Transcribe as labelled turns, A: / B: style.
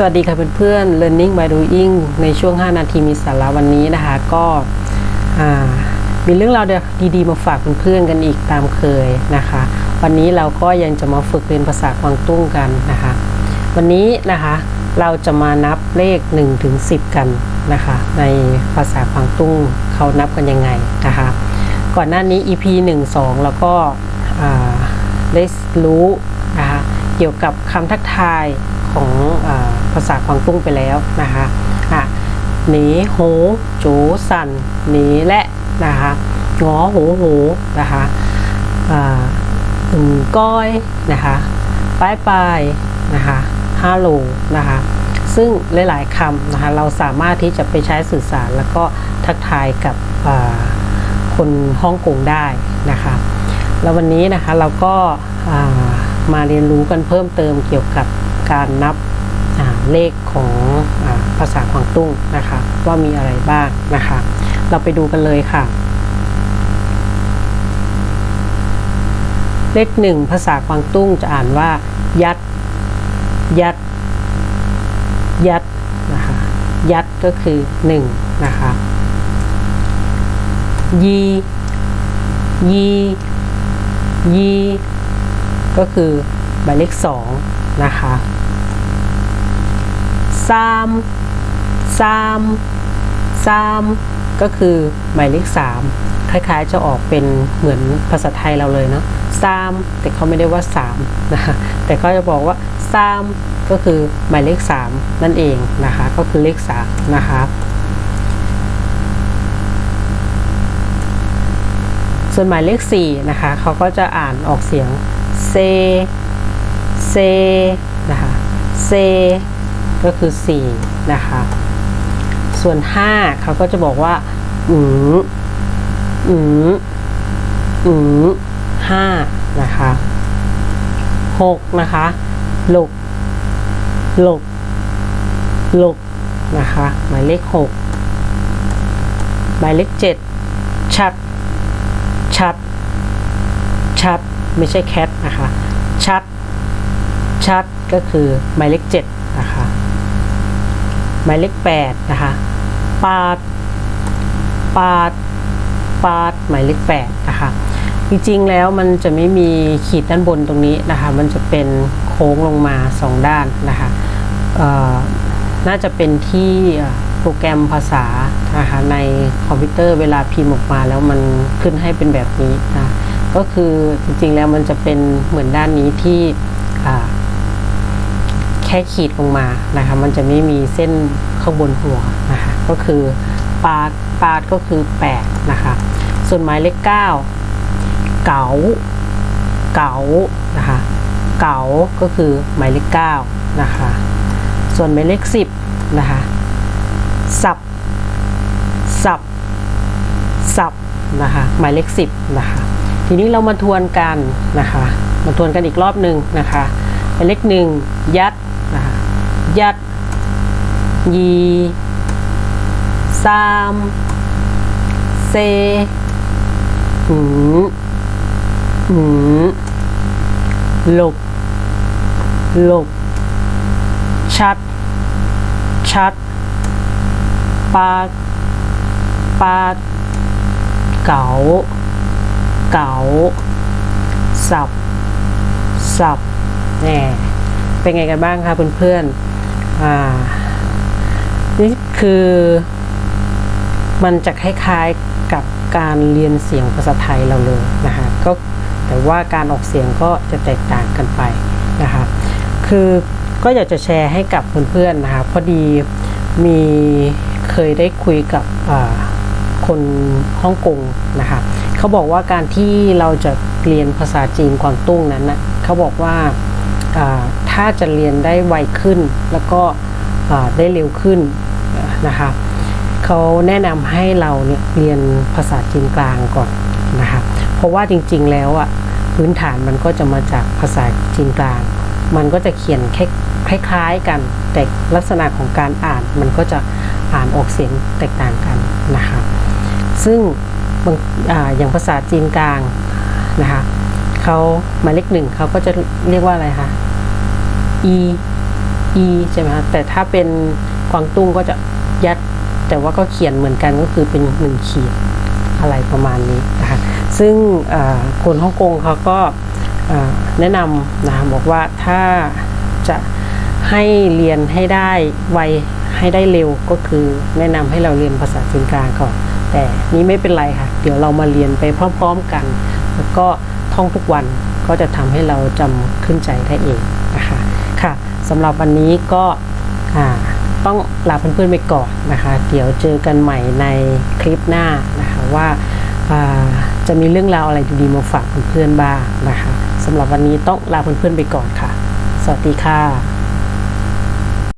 A: สวัสดีค่ะเพื่อนๆ Learning by Doing ในช่วง 5 นาทีมีสาระวันนี้นะคะก็มีเรื่องราวดีๆ มาฝากเพื่อนๆกันอีกตามเคยนะคะ วันนี้เราก็ยังจะมาฝึกเรียนภาษากวางตุ้งกันนะคะ วันนี้นะคะเราจะมานับเลข1ถึง10 กันนะคะ ในภาษากวางตุ้งเขานับกันยังไงนะคะ ก่อนหน้านี้ EP 1 2 แล้วก็ได้รู้นะคะเกี่ยวกับคำทักทาย ของอภาษากวางตุ้งไปแล้วนะคะอะหนีโหโจสันหนีและนะคะงอโหโหนะคะอึ่งก้อยนะคะป้ายปลายนะคะฮัลโหลนะคะซึ่งหลาย ๆคำนะคะเราสามารถที่จะไปใช้สื่อสารแล้วก็ทักทายกับคนฮ่องกงได้นะคะแล้ววันนี้นะคะเราก็มาเรียนรู้กันเพิ่มเติมเกี่ยวกับ การนับเลขของอภาษากวางตุ้งนะคะว่ามีอะไรบ้างนะคะเราไปดูกันเลยค่ะ เลขหนึ่งภาษากวางตุ้งจะอ่านว่า ยัด ยัด ยัดนะคะยัดก็คือหนึ่งนะคะยียียีก็คือหมายเลขสอง นะคะซามซามซามก็คือหมายเลขสามคล้ายๆ จะออกเป็นเหมือนภาษาไทยเราเลยเนาะซามแต่เขาไม่ได้ว่าสามนะคะแต่เขาจะบอกว่าซามก็คือหมายเลขสามนั่นเองนะคะ ก็คือเลขสามนะคะส่วนหมายเลข4นะคะเขาก็จะอ่านออกเสียงเซ เซนะคะเซก็คือ 4 นะคะ ส่วน 5 เขาก็จะบอกว่า อืมอืมอืมห้านะคะ6นะคะหลกหลกหลกนะคะ หมายเลข6หมายเลข7ชัด ชัด ชัด ไม่ใช่แคทนะคะ ชัด ชัดก็คือหมายเลขเจ็ดนะคะหมายเลขแปดนะคะปาดปาดปาดหมายเลขแปดนะคะจริงๆแล้วมันจะไม่มีขีดด้านบนตรงนี้นะคะมันจะเป็นโค้งลงมาสองด้านนะคะน่าจะเป็นที่โปรแกรมภาษานะคะในคอมพิวเตอร์เวลาพิมพ์ออกมาแล้วมันขึ้นให้เป็นแบบนี้นะก็คือจริงๆแล้วมันจะเป็นเหมือนด้านนี้ที่ แค่ขีดลงมานะคะ มันจะไม่มีเส้นข้างบนหัวนะคะ ก็คือปาดปาดก็คือ8นะคะ ส่วนหมายเลข9เก๋าเก๋านะคะ เก๋าก็คือหมายเลข9นะคะ ส่วนหมายเลข10นะคะ สับ สับ สับนะคะ หมายเลข10นะคะ ทีนี้เรามาทวนกันนะคะ มาทวนกันอีกรอบหนึ่งนะคะหมายเลขหนึ่งยัด ยัดยีซามเซหืมหืมหลบหลบชัดชัดปาดปาดเก๋าเก๋าสับสับแน่เป็นไงกันบ้างคะเพื่อนๆ อ่า นี่คือมันจะคล้ายๆกับการเรียนเสียงภาษาไทยเราเลยนะคะก็แต่ว่าการออกเสียงก็จะแตกต่างกันไปนะคะคือก็อยากจะแชร์ให้กับเพื่อนๆนะคะพอดีมีเคยได้คุยกับคนฮ่องกงนะคะเขาบอกว่าการที่เราจะเรียนภาษาจีนกวางตุ้งนั้นนะเขาบอกว่า ถ้าจะเรียนได้ไวขึ้น แล้วก็ได้เร็วขึ้นนะคะเขาแนะนำให้เราเนี่ยเรียนภาษาจีนกลางก่อนนะคะเพราะว่าจริงๆแล้วอะพื้นฐานมันก็จะมาจากภาษาจีนกลาง มันก็จะเขียนคล้ายๆกัน แต่ลักษณะของการอ่านมันก็จะอ่านออกเสียงแตกต่างกันนะคะซึ่งออย่างภาษาจีนกลางนะคะเขาหมายเลขหนึ่งเขาก็จะเรียกว่าอะไรคะ e อีใช่ไหมคะแต่ถ้าเป็นกวางตุ้งก็จะยัด แต่ว่าก็เขียนเหมือนกันก็คือเป็นหนึ่งขีดอะไรประมาณนี้นะคะซึ่งคนฮ่องกงเขาก็แนะนำนะคะบอกว่าถ้าจะให้เรียนให้ได้ไวให้ได้เร็วก็คือแนะนำให้เราเรียนภาษาจีนกลางก่อนแต่นี้ไม่เป็นไรค่ะ เดี๋ยวเรามาเรียนไปพร้อมๆกัน แล้วก็ท่องทุกวันก็จะทำให้เราจำขึ้นใจได้เองนะคะ ค่ะสำหรับวันนี้ก็ต้องลาเพื่อนๆไปก่อนนะคะ เดี๋ยวเจอกันใหม่ในคลิปหน้านะคะว่าอ่าจะมีเรื่องราวอะไรดีๆมาฝากเพื่อนๆบ้างนะคะสำหรับวันนี้ต้องลาเพื่อนๆไปก่อนค่ะ สวัสดีค่ะ